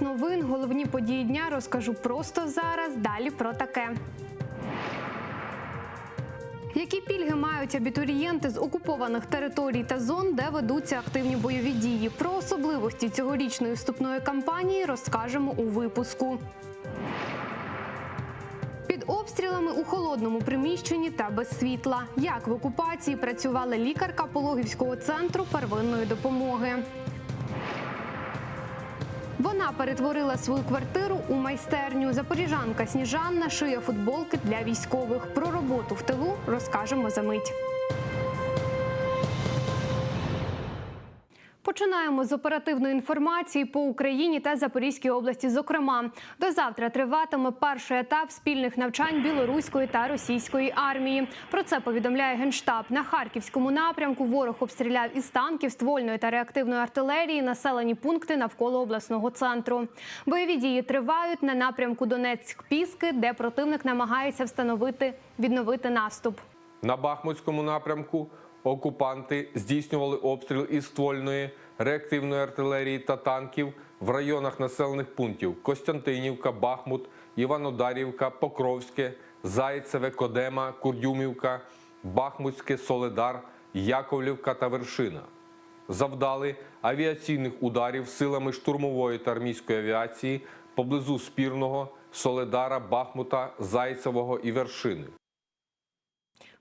новин. Головні події дня розкажу просто зараз. Далі про таке. Які пільги мають абітурієнти з окупованих територій та зон, де ведуться активні бойові дії? Про особливості цьогорічної вступної кампанії розкажемо у випуску. Під обстрілами у холодному приміщенні та без світла. Як в окупації працювала лікарка Пологівського центру первинної допомоги. Вона перетворила свою квартиру у майстерню. Запоріжанка Сніжанна шиє футболки для військових. Про роботу в тилу розкажемо за мить. Починаємо з оперативної інформації по Україні та Запорізькій області. Зокрема, до завтра триватиме перший етап спільних навчань білоруської та російської армії. Про це повідомляє генштаб. На харківському напрямку ворог обстріляв із танків, ствольної та реактивної артилерії населені пункти навколо обласного центру. Бойові дії тривають на напрямку Донецьк-Піски, де противник намагається встановити відновити наступ. На Бахмутському напрямку окупанти здійснювали обстріл із ствольної, реактивної артилерії та танків в районах населених пунктів Костянтинівка, Бахмут, Іванодарівка, Покровське, Зайцеве, Кодема, Курдюмівка, Бахмутське, Соледар, Яковлівка та Вершина. Завдали авіаційних ударів силами штурмової та армійської авіації поблизу Спірного, Соледара, Бахмута, Зайцевого і Вершини.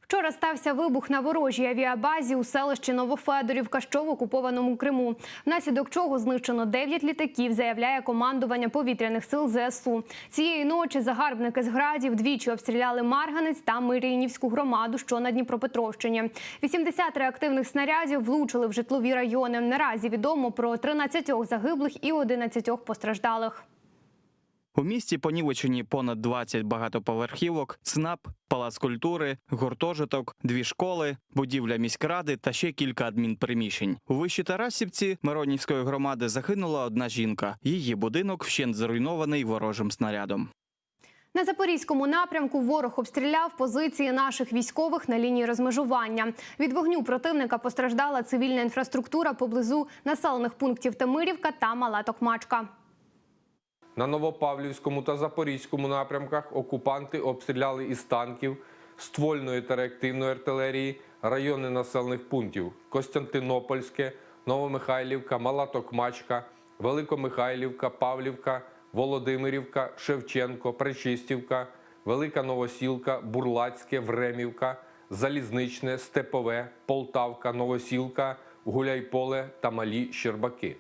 Вчора стався вибух на ворожій авіабазі у селищі Новофедорівка, що в окупованому Криму. Внаслідок чого знищено 9 літаків, заявляє командування повітряних сил ЗСУ. Цієї ночі загарбники з градів двічі обстріляли Марганець та Мирійнівську громаду, що на Дніпропетровщині. 80 реактивних снарядів влучили в житлові райони. Наразі відомо про 13 загиблих і 11 постраждалих. У місті понівечені понад 20 багатоповерхівок, ЦНАП, палац культури, гуртожиток, дві школи, будівля міськради та ще кілька адмінприміщень. У вищій Тарасівці Миронівської громади загинула одна жінка. Її будинок вщент зруйнований ворожим снарядом. На запорізькому напрямку ворог обстріляв позиції наших військових на лінії розмежування. Від вогню противника постраждала цивільна інфраструктура поблизу населених пунктів Тамирівка та Мала Токмачка. На Новопавлівському та Запорізькому напрямках окупанти обстріляли із танків, ствольної та реактивної артилерії райони населених пунктів Костянтинопольське, Новомихайлівка, Мала Токмачка, Великомихайлівка, Павлівка, Володимирівка, Шевченко, Пречистівка, Велика Новосілка, Бурлацьке, Времівка, Залізничне, Степове, Полтавка, Новосілка, Гуляйполе та Малі Щербаки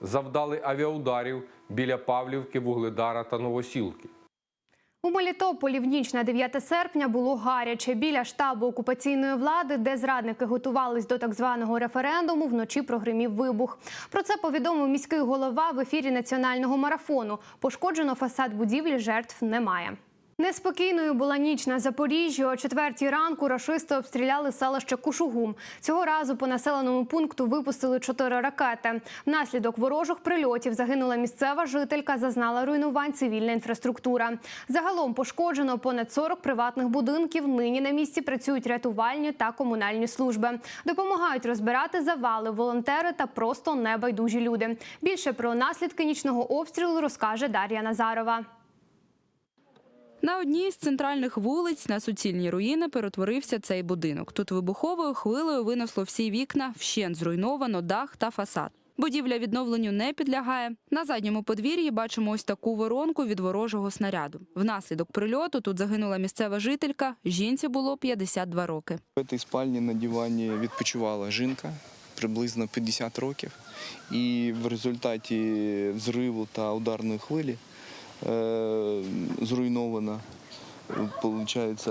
завдали авіаударів біля Павлівки, Вугледара та Новосілки. У Мелітополі в ніч на 9 серпня було гаряче. Біля штабу окупаційної влади, де зрадники готувались до так званого референдуму, вночі прогримів вибух. Про це повідомив міський голова в ефірі національного марафону. Пошкоджено фасад будівлі, жертв немає. Неспокійною була ніч на Запоріжжі. О четвертій ранку рашисти обстріляли селище Кушугум. Цього разу по населеному пункту випустили чотири ракети. Внаслідок ворожих прильотів загинула місцева жителька, зазнала руйнувань цивільна інфраструктура. Загалом пошкоджено понад 40 приватних будинків. Нині на місці працюють рятувальні та комунальні служби. Допомагають розбирати завали, волонтери та просто небайдужі люди. Більше про наслідки нічного обстрілу розкаже Дар'я Назарова. На одній з центральних вулиць на суцільні руїни перетворився цей будинок. Тут вибуховою хвилею винесло всі вікна, вщент зруйновано дах та фасад. Будівля відновленню не підлягає. На задньому подвір'ї бачимо ось таку воронку від ворожого снаряду. Внаслідок прильоту тут загинула місцева жителька. Жінці було 52 роки. В цій спальні на дивані відпочивала жінка приблизно 50 років. І в результаті взриву та ударної хвилі зруйнована виходить,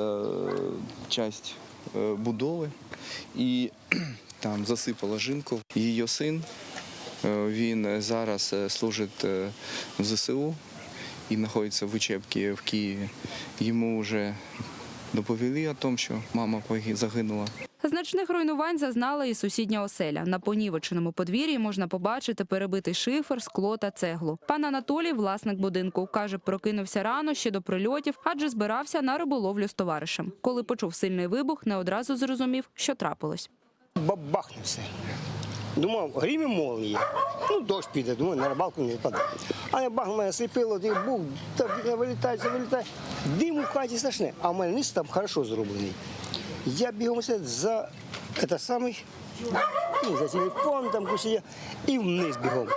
часть е, будови. І там засипала жінку. Її син, е, він зараз е, служить е, в ЗСУ і знаходиться в учебці в Києві. Йому вже доповіли о тому, що мама загинула. Значних руйнувань зазнала і сусідня оселя. На понівеченому подвір'ї можна побачити перебитий шифер, скло та цеглу. Пан Анатолій, власник будинку, каже, прокинувся рано ще до прильотів, адже збирався на риболовлю з товаришем. Коли почув сильний вибух, не одразу зрозумів, що трапилось. бабахнув все. Думав, грім і молнії. Ну, дощ піде, думаю, на рибалку не впаде. А я бах, мене сліпило, ти був, та вилітає, вилітає. Дим у хаті страшне, а в мене низ там хорошо зроблений. Я бігом все за це самий, і за телефон там куси, і вниз бігом.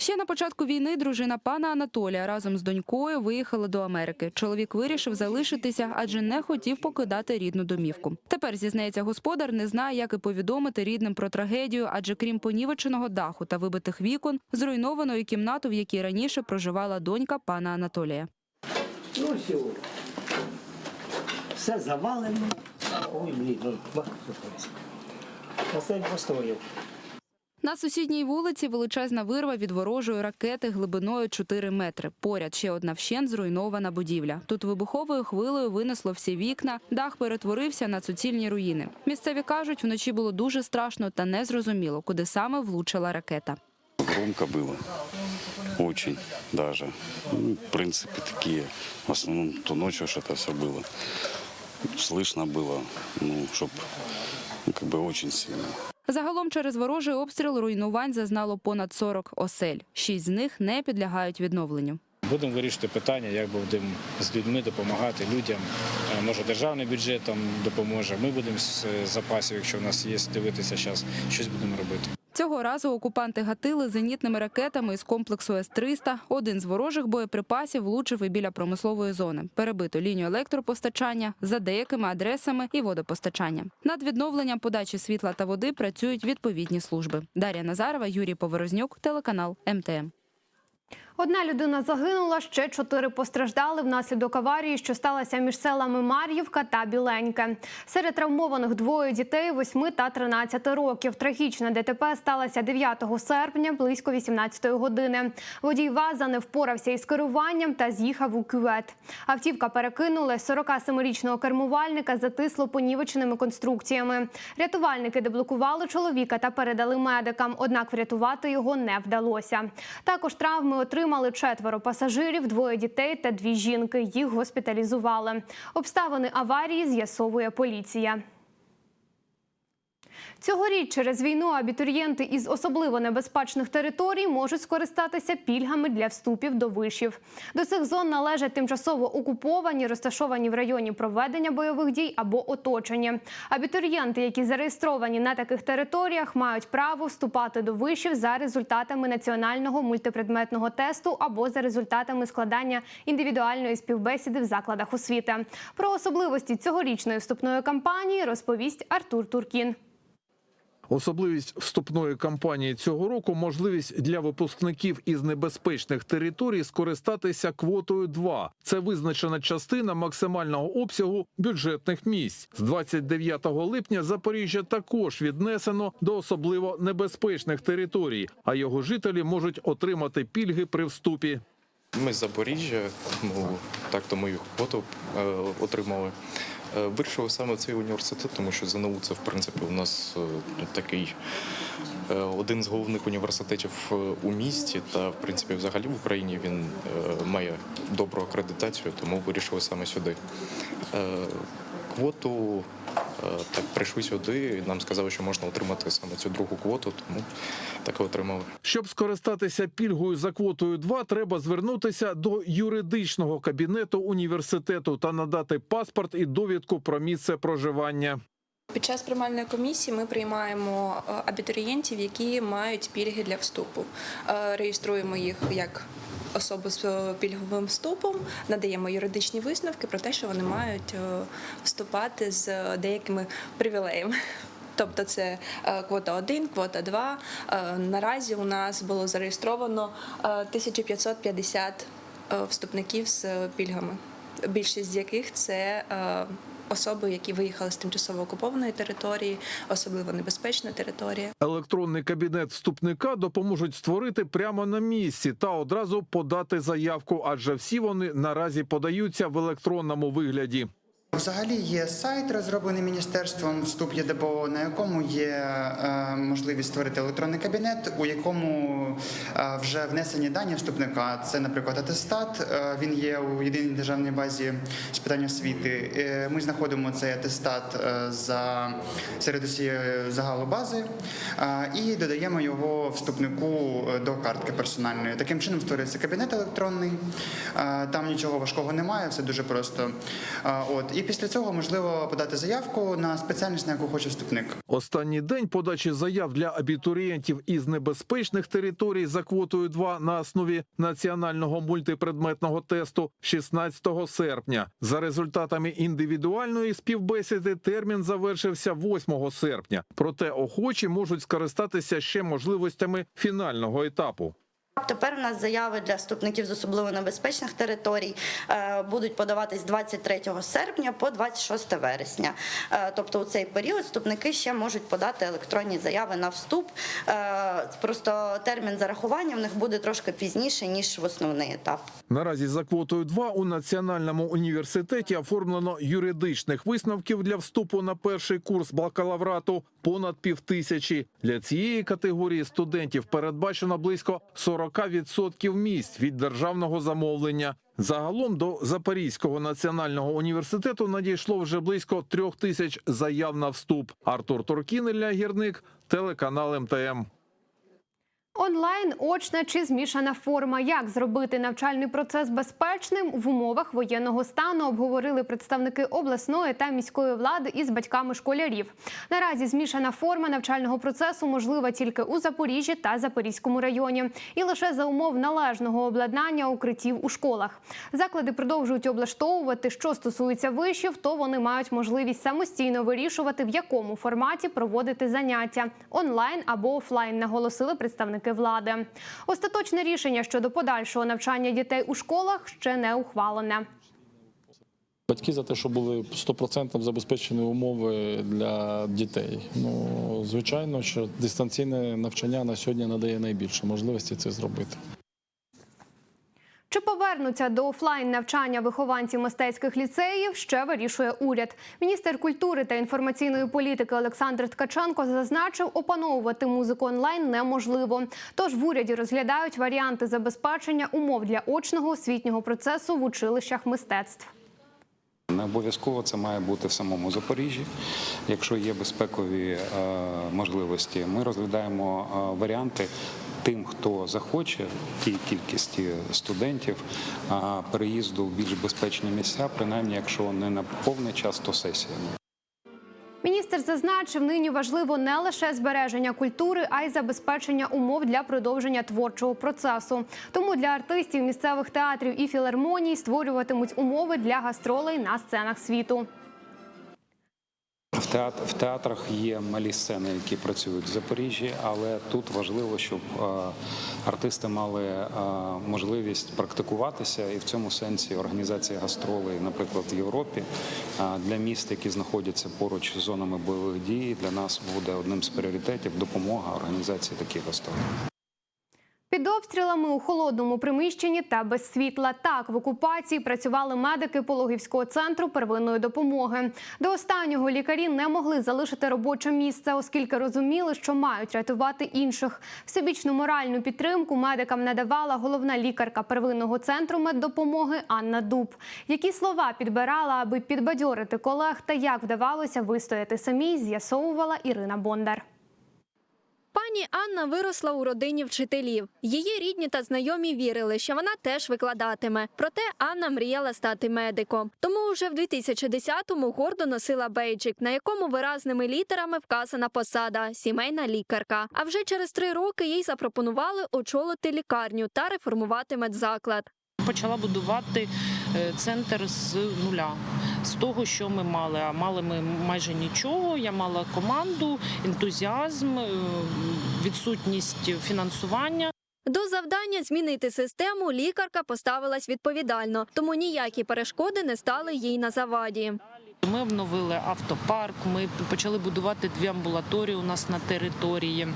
Ще на початку війни дружина пана Анатолія разом з донькою виїхала до Америки. Чоловік вирішив залишитися, адже не хотів покидати рідну домівку. Тепер зізнається господар, не знає, як і повідомити рідним про трагедію, адже крім понівеченого даху та вибитих вікон, зруйновано і кімнату, в якій раніше проживала донька пана Анатолія. Ну все. Завалено. Ой, блін, ну бах, Оце построїв. На сусідній вулиці величезна вирва від ворожої ракети глибиною 4 метри. Поряд ще одна вщент зруйнована будівля. Тут вибуховою хвилею винесло всі вікна, дах перетворився на суцільні руїни. Місцеві кажуть, вночі було дуже страшно та незрозуміло, куди саме влучила ракета. Громко было. Очень даже. Ну, в принципе, такие. В основном то ночью что-то все было Слышно было, ну, чтоб, ну, как бы очень сильно. Загалом через ворожий обстріл руйнувань зазнало понад 40 осель. Шість з них не підлягають відновленню. Будемо вирішити питання, як будемо з людьми допомагати людям. Е, Може, державний бюджет там допоможе. Ми будемо з е, запасів, якщо в нас є, дивитися зараз, щось будемо робити. Цього разу окупанти гатили зенітними ракетами із комплексу С-300. Один з ворожих боєприпасів влучив і біля промислової зони. Перебито лінію електропостачання за деякими адресами і водопостачання. Над відновленням подачі світла та води працюють відповідні служби. Дар'я Назарова, Юрій Поворознюк, телеканал МТМ. Одна людина загинула, ще чотири постраждали внаслідок аварії, що сталася між селами Мар'ївка та Біленьке. Серед травмованих двоє дітей 8 та 13 років. Трагічна ДТП сталася 9 серпня близько 18 години. Водій ВАЗа не впорався із керуванням та з'їхав у кювет. Автівка перекинула 47-річного кермувальника, затисло понівеченими конструкціями. Рятувальники деблокували чоловіка та передали медикам, однак врятувати його не вдалося. Також травми отримали четверо пасажирів, двоє дітей та дві жінки. Їх госпіталізували. Обставини аварії з'ясовує поліція. Цьогоріч через війну абітурієнти із особливо небезпечних територій можуть скористатися пільгами для вступів до вишів. До цих зон належать тимчасово окуповані, розташовані в районі проведення бойових дій або оточення. Абітурієнти, які зареєстровані на таких територіях, мають право вступати до вишів за результатами національного мультипредметного тесту або за результатами складання індивідуальної співбесіди в закладах освіти. Про особливості цьогорічної вступної кампанії розповість Артур Туркін. Особливість вступної кампанії цього року можливість для випускників із небезпечних територій скористатися квотою 2. Це визначена частина максимального обсягу бюджетних місць. З 29 липня Запоріжжя також віднесено до особливо небезпечних територій, а його жителі можуть отримати пільги при вступі. Ми з Запоріжжя, ну так то їх квоту е, отримали. Е, Вирішили саме цей університет, тому що ЗНУ це в принципі у нас е, ну, такий е, один з головних університетів у місті, та в принципі взагалі в Україні він має добру акредитацію, тому вирішили саме сюди. Квоту так прийшли сюди. і Нам сказали, що можна отримати саме цю другу квоту, тому так і отримали. Щоб скористатися пільгою за квотою 2, треба звернутися до юридичного кабінету університету та надати паспорт і довідку про місце проживання. Під час приймальної комісії ми приймаємо е, абітурієнтів, які мають пільги для вступу. Е, Реєструємо їх як особи з е, пільговим вступом, надаємо юридичні висновки про те, що вони мають е, вступати з деякими привілеями. Тобто це е, квота 1, квота 2. Е, Наразі у нас було зареєстровано е, 1550 е, вступників з пільгами, більшість з яких це е, особи, які виїхали з тимчасово окупованої території, особливо небезпечна територія. Електронний кабінет вступника допоможуть створити прямо на місці та одразу подати заявку, адже всі вони наразі подаються в електронному вигляді. Взагалі є сайт, розроблений міністерством вступ ЄДБО, на якому є е, можливість створити електронний кабінет, у якому е, вже внесені дані вступника. Це, наприклад, атестат. е, Він є у єдиній державній базі з питань освіти. Ми знаходимо цей атестат за серед усієї загалу бази і додаємо його вступнику до картки персональної. Таким чином створюється кабінет електронний. Там нічого важкого немає, все дуже просто. От і після цього можливо подати заявку на спеціальність, на яку хоче вступник. Останній день подачі заяв для абітурієнтів із небезпечних територій за квотою 2 на основі національного мультипредметного тесту 16 серпня. За результатами індивідуальної співбесіди термін завершився 8 серпня. Проте охочі можуть скористатися ще можливостями фінального етапу. Тепер у нас заяви для вступників з особливо небезпечних територій е, будуть подаватись 23 серпня по 26 вересня. Е, Тобто у цей період вступники ще можуть подати електронні заяви на вступ. Е, Просто термін зарахування в них буде трошки пізніше ніж в основний етап. Наразі за квотою 2 у Національному університеті оформлено юридичних висновків для вступу на перший курс бакалаврату понад півтисячі. Для цієї категорії студентів передбачено близько 40% місць від державного замовлення. Загалом до Запорізького національного університету надійшло вже близько трьох тисяч заяв на вступ. Артур Торкін, Ілля Гірник, телеканал МТМ. Онлайн, очна чи змішана форма. Як зробити навчальний процес безпечним в умовах воєнного стану? Обговорили представники обласної та міської влади із батьками школярів. Наразі змішана форма навчального процесу можлива тільки у Запоріжжі та Запорізькому районі, і лише за умов належного обладнання укриттів у школах. Заклади продовжують облаштовувати. Що стосується вишів, то вони мають можливість самостійно вирішувати, в якому форматі проводити заняття онлайн або офлайн, наголосили представники влади. Остаточне рішення щодо подальшого навчання дітей у школах ще не ухвалене. Батьки за те, що були 100% забезпечені умови для дітей. Ну звичайно, що дистанційне навчання на сьогодні надає найбільше можливості це зробити. Чи повернуться до офлайн навчання вихованці мистецьких ліцеїв, ще вирішує уряд. Міністр культури та інформаційної політики Олександр Ткаченко зазначив, опановувати музику онлайн неможливо. Тож в уряді розглядають варіанти забезпечення умов для очного освітнього процесу в училищах мистецтв. Не обов'язково це має бути в самому Запоріжжі. Якщо є безпекові е, можливості, ми розглядаємо е, варіанти тим, хто захоче, тій кількості студентів переїзду в більш безпечні місця, принаймні, якщо не на повний час, то сесіями. Міністр зазначив, нині важливо не лише збереження культури, а й забезпечення умов для продовження творчого процесу. Тому для артистів місцевих театрів і філармоній створюватимуть умови для гастролей на сценах світу. Театр, в театрах є малі сцени, які працюють в Запоріжжі, але тут важливо, щоб е, артисти мали е, можливість практикуватися, і в цьому сенсі організація гастролей, наприклад, в Європі е, для міст, які знаходяться поруч з зонами бойових дій, для нас буде одним з пріоритетів допомога організації таких гастролей. Під обстрілами у холодному приміщенні та без світла. Так в окупації працювали медики Пологівського центру первинної допомоги. До останнього лікарі не могли залишити робоче місце, оскільки розуміли, що мають рятувати інших. Всебічну моральну підтримку медикам надавала головна лікарка первинного центру меддопомоги Анна Дуб. Які слова підбирала, аби підбадьорити колег, та як вдавалося вистояти самій, з'ясовувала Ірина Бондар. Пані Анна виросла у родині вчителів. Її рідні та знайомі вірили, що вона теж викладатиме. Проте Анна мріяла стати медиком. Тому вже в 2010-му гордо носила бейджик, на якому виразними літерами вказана посада сімейна лікарка. А вже через три роки їй запропонували очолити лікарню та реформувати медзаклад. Почала будувати е, центр з нуля. З того, що ми мали, а мали ми майже нічого. Я мала команду, ентузіазм, е, відсутність фінансування. До завдання змінити систему лікарка поставилась відповідально, тому ніякі перешкоди не стали їй на заваді. Ми обновили автопарк, ми почали будувати дві амбулаторії у нас на території.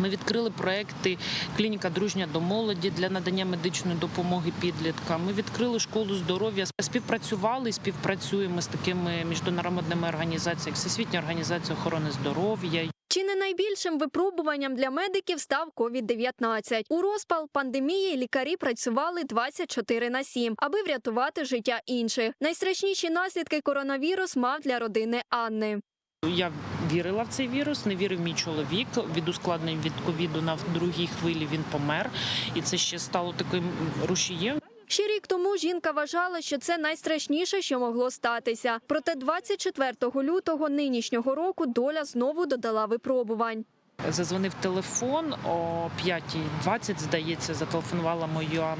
Ми відкрили проекти клініка дружня до молоді для надання медичної допомоги підліткам. Ми відкрили школу здоров'я. Співпрацювали і співпрацюємо з такими міжнародними організаціями, як Всесвітня організація охорони здоров'я. Чи не найбільшим випробуванням для медиків став COVID-19? У розпал пандемії лікарі працювали 24 на 7, аби врятувати життя інших. Найстрашніші наслідки коронавірус мав для родини Анни. Я вірила в цей вірус, не вірив мій чоловік. Від ускладнень від ковіду на другій хвилі він помер, і це ще стало таким рушієм. Ще рік тому жінка вважала, що це найстрашніше, що могло статися. Проте 24 лютого нинішнього року доля знову додала випробувань. Зазвонив телефон о 5.20, здається, зателефонувала моя е,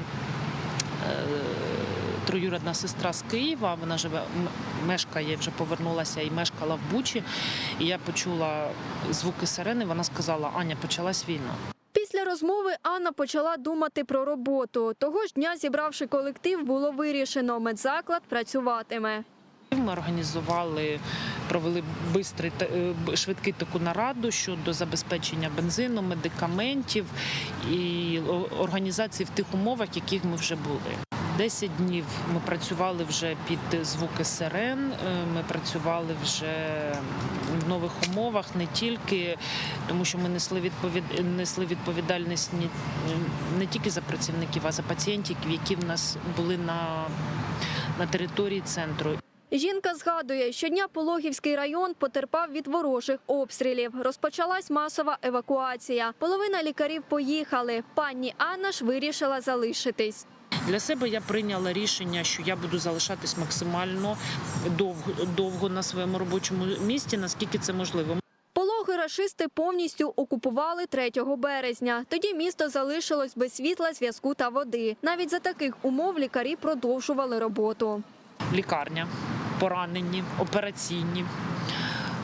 троюрідна сестра з Києва. Вона живе мешкає, вже повернулася і мешкала в Бучі. І я почула звуки сирени. Вона сказала: Аня, почалась війна. Після розмови Анна почала думати про роботу. Того ж дня, зібравши колектив, було вирішено, медзаклад працюватиме. Ми організували, провели бистрий е, швидкий таку нараду щодо забезпечення бензину, медикаментів і організації в тих умовах, в яких ми вже були. Десять днів ми працювали вже під звуки сирен. е, Ми працювали вже в нових умовах, не тільки тому, що ми несли відповід... несли відповідальність не, не тільки за працівників, а за пацієнтів, які в нас були на, на території центру. Жінка згадує, щодня Пологівський район потерпав від ворожих обстрілів. Розпочалась масова евакуація. Половина лікарів поїхали. Пані Анна ж вирішила залишитись. Для себе я прийняла рішення, що я буду залишатись максимально довго, довго на своєму робочому місці, наскільки це можливо. Пологи рашисти повністю окупували 3 березня. Тоді місто залишилось без світла, зв'язку та води. Навіть за таких умов лікарі продовжували роботу. Лікарня, поранені, операційні.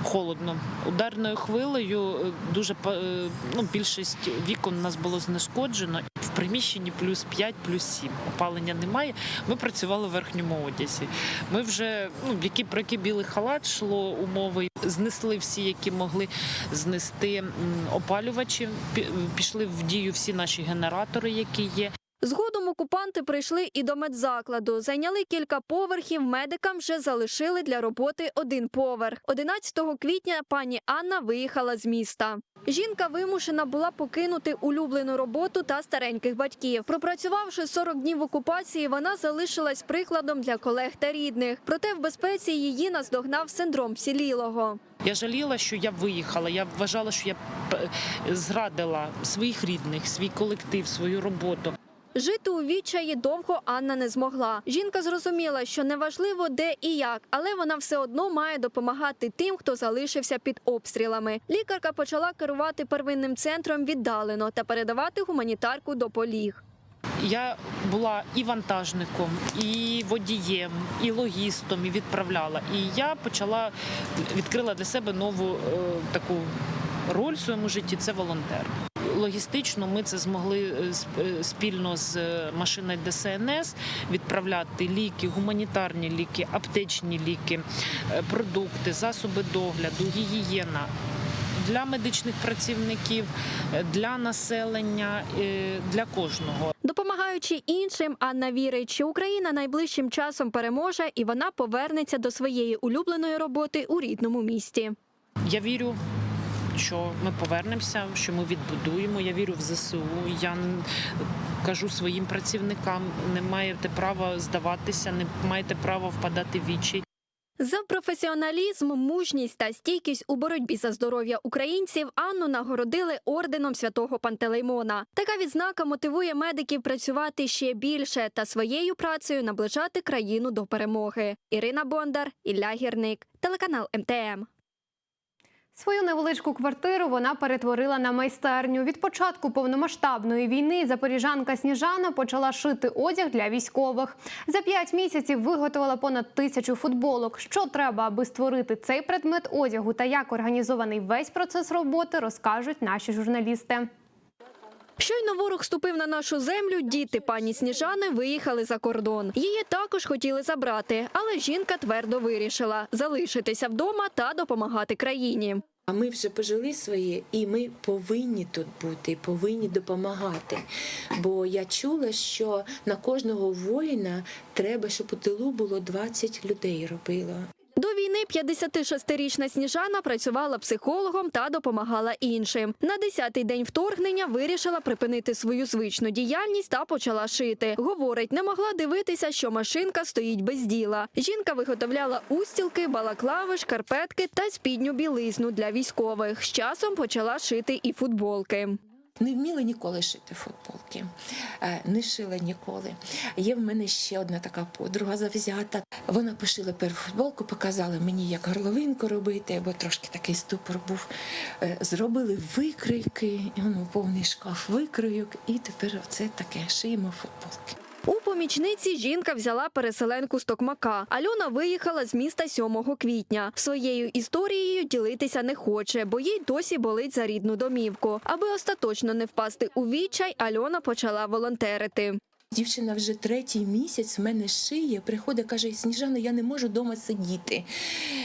Холодно. Ударною хвилею е, дуже е, ну, більшість вікон у нас було знешкоджено. Приміщенні плюс 5, плюс 7. Опалення немає. Ми працювали в верхньому одязі. Ми вже ну, які про який білий халат йшло умови. Знесли всі, які могли знести опалювачі. Пішли в дію всі наші генератори, які є. Згодом окупанти прийшли і до медзакладу. Зайняли кілька поверхів. Медикам вже залишили для роботи один поверх. 11 квітня пані Анна виїхала з міста. Жінка вимушена була покинути улюблену роботу та стареньких батьків. Пропрацювавши 40 днів окупації, вона залишилась прикладом для колег та рідних. Проте в безпеці її наздогнав синдром всілілого. Я жаліла, що я виїхала. Я вважала, що я зрадила своїх рідних, свій колектив, свою роботу. Жити у відчаї довго Анна не змогла. Жінка зрозуміла, що неважливо де і як, але вона все одно має допомагати тим, хто залишився під обстрілами. Лікарка почала керувати первинним центром віддалено та передавати гуманітарку до поліг. Я була і вантажником, і водієм, і логістом, і відправляла. І я почала відкрила для себе нову е, таку роль в своєму житті це волонтер. Логістично ми це змогли е, е, спільно з е, машиною ДСНС відправляти ліки, гуманітарні ліки, аптечні ліки, продукти, засоби догляду, гігієна. Для медичних працівників, для населення, для кожного. Допомагаючи іншим, Анна вірить, що Україна найближчим часом переможе і вона повернеться до своєї улюбленої роботи у рідному місті. Я вірю, що ми повернемося, що ми відбудуємо. Я вірю в ЗСУ. Я кажу своїм працівникам: не маєте права здаватися, не маєте права впадати в вічі. За професіоналізм, мужність та стійкість у боротьбі за здоров'я українців Анну нагородили орденом святого Пантелеймона. Така відзнака мотивує медиків працювати ще більше та своєю працею наближати країну до перемоги. Ірина Бондар, Ілля Гірник, телеканал МТМ. Свою невеличку квартиру вона перетворила на майстерню. Від початку повномасштабної війни запоріжанка Сніжана почала шити одяг для військових. За п'ять місяців виготовила понад тисячу футболок. Що треба, аби створити цей предмет одягу та як організований весь процес роботи, розкажуть наші журналісти. Щойно ворог ступив на нашу землю, діти пані Сніжани виїхали за кордон. Її також хотіли забрати, але жінка твердо вирішила залишитися вдома та допомагати країні. А ми вже пожили своє, і ми повинні тут бути, повинні допомагати. Бо я чула, що на кожного воїна треба, щоб у тилу було 20 людей робило. Війни 56-річна Сніжана працювала психологом та допомагала іншим. На 10-й день вторгнення вирішила припинити свою звичну діяльність та почала шити. Говорить, не могла дивитися, що машинка стоїть без діла. Жінка виготовляла устілки, балаклави, шкарпетки та спідню білизну для військових. З часом почала шити і футболки. Не вміла ніколи шити футболки, е, не шила ніколи. Є в мене ще одна така подруга завзята. Вона пошила футболку, показала мені, як горловинку робити, бо трошки такий ступор був. Е, Зробили викройки, ну, повний шкаф викройок, і тепер оце таке шиємо футболки. У помічниці жінка взяла переселенку з Токмака. Альона виїхала з міста 7 квітня. Своєю історією ділитися не хоче, бо їй досі болить за рідну домівку. Аби остаточно не впасти у відчай, Альона почала волонтерити. Дівчина вже третій місяць в мене шиє, приходить, каже, Сніжана, я не можу вдома сидіти.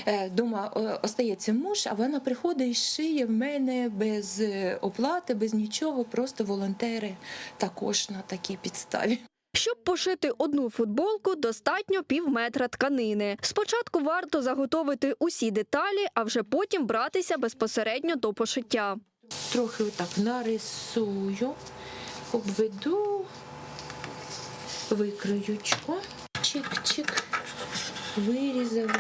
Е, Дома е, остається муж, а вона приходить і шиє в мене без е, оплати, без нічого, просто волонтери також на такій підставі. Щоб пошити одну футболку, достатньо пів метра тканини. Спочатку варто заготовити усі деталі, а вже потім братися безпосередньо до пошиття. Трохи отак нарисую, обведу, викроючку, чик-чик, вирізали.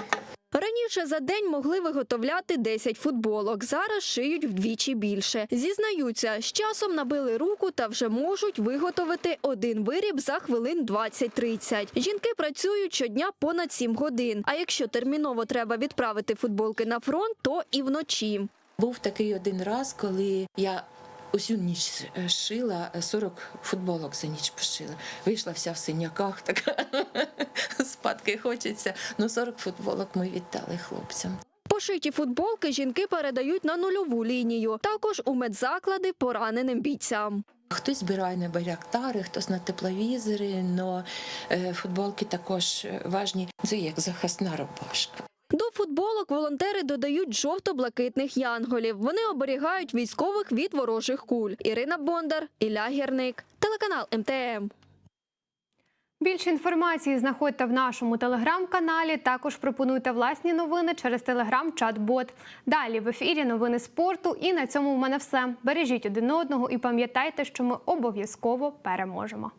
Раніше за день могли виготовляти 10 футболок. Зараз шиють вдвічі більше. Зізнаються, з часом набили руку та вже можуть виготовити один виріб за хвилин 20-30. Жінки працюють щодня понад 7 годин. А якщо терміново треба відправити футболки на фронт, то і вночі. Був такий один раз, коли я усю ніч е, шила, е, 40 футболок за ніч пошила. Вийшла вся в синяках, така спадки хочеться. Ну 40 футболок ми віддали хлопцям. Пошиті футболки жінки передають на нульову лінію. Також у медзаклади пораненим бійцям. Хтось збирає на байрактари, хтось на тепловізори, але футболки також е, важні. Це як захисна рубашка. До футболок волонтери додають жовто-блакитних янголів. Вони оберігають військових від ворожих куль. Ірина Бондар, Ілля Гірник, телеканал МТМ. Більше інформації знаходьте в нашому телеграм-каналі. Також пропонуйте власні новини через телеграм-чат-бот. Далі в ефірі новини спорту. І на цьому в мене все. Бережіть один одного і пам'ятайте, що ми обов'язково переможемо.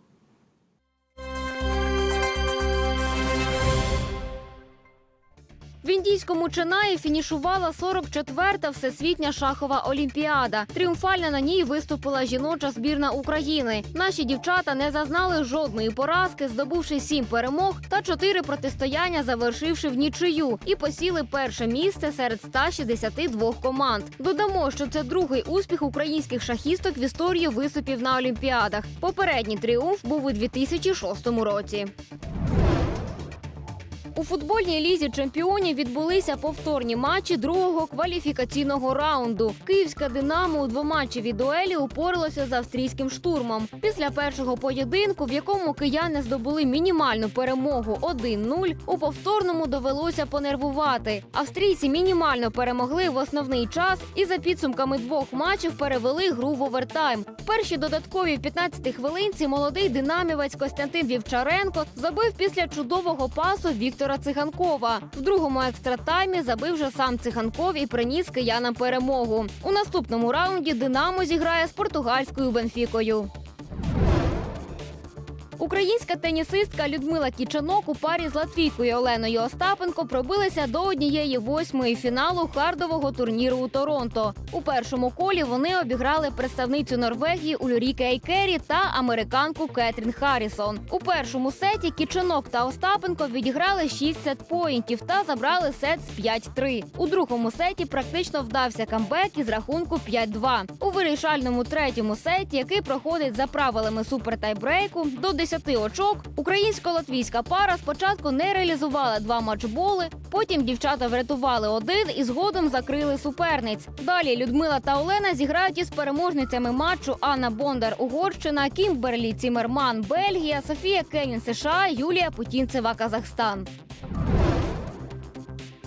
В індійському Ченаї фінішувала 44-та всесвітня шахова олімпіада. Тріумфально на ній виступила жіноча збірна України. Наші дівчата не зазнали жодної поразки, здобувши сім перемог та чотири протистояння, завершивши в нічию, і посіли перше місце серед 162 команд. Додамо, що це другий успіх українських шахісток в історії виступів на олімпіадах. Попередній тріумф був у 2006 році. У футбольній лізі чемпіонів відбулися повторні матчі другого кваліфікаційного раунду. Київська Динамо у двоматчевій дуелі упоралося з австрійським штурмом. Після першого поєдинку, в якому кияни здобули мінімальну перемогу 1-0, у повторному довелося понервувати. Австрійці мінімально перемогли в основний час і за підсумками двох матчів перевели гру в овертайм. В першій додатковій 15 хвилинці молодий динамівець Костянтин Вівчаренко забив після чудового пасу Віктора Циганкова. В другому екстратаймі забив же сам Циганков і приніс киянам перемогу. У наступному раунді Динамо зіграє з португальською Бенфікою. Українська тенісистка Людмила Кічанок у парі з латвійкою Оленою Остапенко пробилися до однієї восьмої фіналу хардового турніру у Торонто. У першому колі вони обіграли представницю Норвегії Ульріке Ейкері та американку Кетрін Харрісон. У першому сеті Кічанок та Остапенко відіграли 6 сетпоінтів та забрали сет з 5-3. У другому сеті практично вдався камбек із рахунку 5-2. У вирішальному третьому сеті, який проходить за правилами супертайбрейку, до 10 очок українсько-латвійська пара спочатку не реалізувала два матчболи. Потім дівчата врятували один і згодом закрили суперниць. Далі Людмила та Олена зіграють із переможницями матчу Анна Бондар Угорщина, Кімберлі Цімерман Бельгія, Софія Кенін США, Юлія Путінцева Казахстан.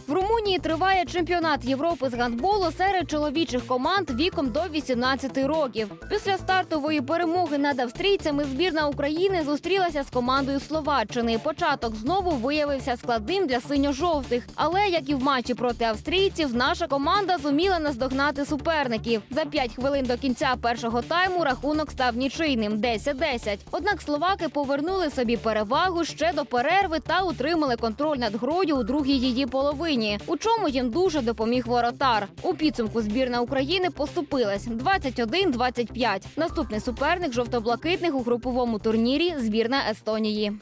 В Румунії триває чемпіонат Європи з гандболу серед чоловічих команд віком до 18 років. Після стартової перемоги над австрійцями збірна України зустрілася з командою Словаччини. Початок знову виявився складним для синьо-жовтих. Але як і в матчі проти австрійців, наша команда зуміла наздогнати суперників. За 5 хвилин до кінця першого тайму рахунок став нічийним 10-10. Однак словаки повернули собі перевагу ще до перерви та утримали контроль над грою у другій її половині. У чому їм дуже допоміг воротар. У підсумку збірна України поступилась 21-25. Наступний суперник жовто-блакитних у груповому турнірі збірна Естонії.